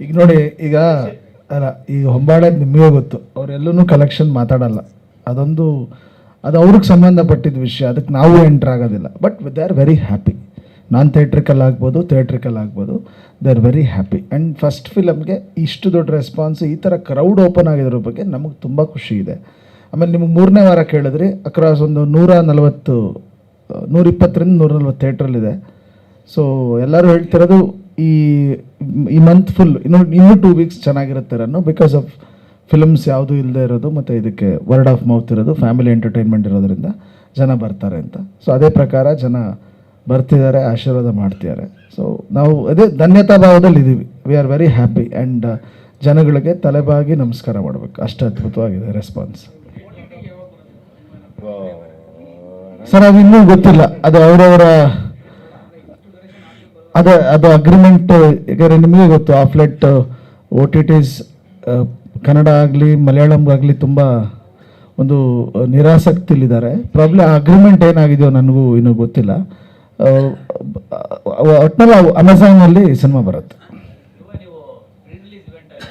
ಈಗ ನೋಡಿ, ಈಗ, ಅಲ್ಲ, ಈಗ ಹೊಂಬಾಳೆ ನಿಮಗೆ ಗೊತ್ತು. ಅವರೆಲ್ಲೂ ಕಲೆಕ್ಷನ್ ಮಾತಾಡಲ್ಲ. ಅದೊಂದು, ಅದು ಅವ್ರಿಗೆ ಸಂಬಂಧಪಟ್ಟಿದ್ದ ವಿಷಯ. ಅದಕ್ಕೆ ನಾವು ಎಂಟ್ರ್ ಆಗೋದಿಲ್ಲ. But they are very happy non theatrical ಆಗ್ಬೋದು ಥಿಯೇಟ್ರಿಕಲ್ ಆಗ್ಬೋದು. They are very happy and first ಫಿಲಮ್ಗೆ ಇಷ್ಟು ದೊಡ್ಡ ರೆಸ್ಪಾನ್ಸ್ ಈ ಥರ ಕ್ರೌಡ್ ಓಪನ್ ಆಗಿದ್ರ ಬಗ್ಗೆ ನಮಗೆ ತುಂಬ ಖುಷಿ ಇದೆ. ಆಮೇಲೆ ನಿಮಗೆ ಮೂರನೇ ವಾರ ಕೇಳಿದ್ರಿ ಅಕ್ರಾಸ್ ಒಂದು ನೂರ ನಲವತ್ತು, ನೂರಿಪ್ಪತ್ತರಿಂದ ನೂರ ನಲ್ವತ್ತು ಥಿಯೇಟ್ರಲ್ಲಿದೆ ಸೊ ಎಲ್ಲರೂ ಹೇಳ್ತಿರೋದು ಈ ಈ ಮಂತ್ ಫುಲ್ ಇನ್ನು ಇನ್ನೂ ಟೂ ವೀಕ್ಸ್ ಚೆನ್ನಾಗಿರುತ್ತೆ ರನ್ನು ಬಿಕಾಸ್ ಆಫ್ ಫಿಲಮ್ಸ್ ಯಾವುದೂ ಇಲ್ಲದೆ ಇರೋದು ಮತ್ತು ಇದಕ್ಕೆ ವರ್ಡ್ ಆಫ್ ಮೌತ್ ಇರೋದು ಫ್ಯಾಮಿಲಿ ಎಂಟರ್ಟೈನ್ಮೆಂಟ್ ಇರೋದ್ರಿಂದ ಜನ ಬರ್ತಾರೆ ಅಂತ. ಸೊ ಅದೇ ಪ್ರಕಾರ ಜನ ಬರ್ತಿದ್ದಾರೆ ಆಶೀರ್ವಾದ ಮಾಡ್ತಿದ್ದಾರೆ. ಸೊ ನಾವು ಅದೇ ಧನ್ಯತಾ ಭಾವದಲ್ಲಿ ಇದ್ದೀವಿ we are very happy and ಜನಗಳಿಗೆ ತಲೆಬಾಗಿ ನಮಸ್ಕಾರ ಮಾಡಬೇಕು. ಅಷ್ಟು ಅದ್ಭುತವಾಗಿದೆ ರೆಸ್ಪಾನ್ಸ್ ಸರ್ ಅದು ಇನ್ನೂ ಗೊತ್ತಿಲ್ಲ. ಅದು ಅವರವರ ಅದೇ, ಅದು ಅಗ್ರಿಮೆಂಟ್ ಯಾಕಂದರೆ ನಿಮಗೆ ಗೊತ್ತು ಆಫ್ಲೆಟ್ ಓ ಟಿ ಟಿಸ್ ಕನ್ನಡ ಆಗಲಿ ಮಲಯಾಳಂಗಾಗಲಿ ತುಂಬ ಒಂದು ನಿರಾಸಕ್ತಿಲಿದ್ದಾರೆ. ಪ್ರಾಬ್ಲಮ್ ಅಗ್ರಿಮೆಂಟ್ ಏನಾಗಿದೆಯೋ ನನಗೂ ಇನ್ನೂ ಗೊತ್ತಿಲ್ಲ. ಒಟ್ಟಿನಲ್ಲಿ ಅಮೆಝಾನಲ್ಲಿ ಸಿನಿಮಾ ಬರುತ್ತೆ.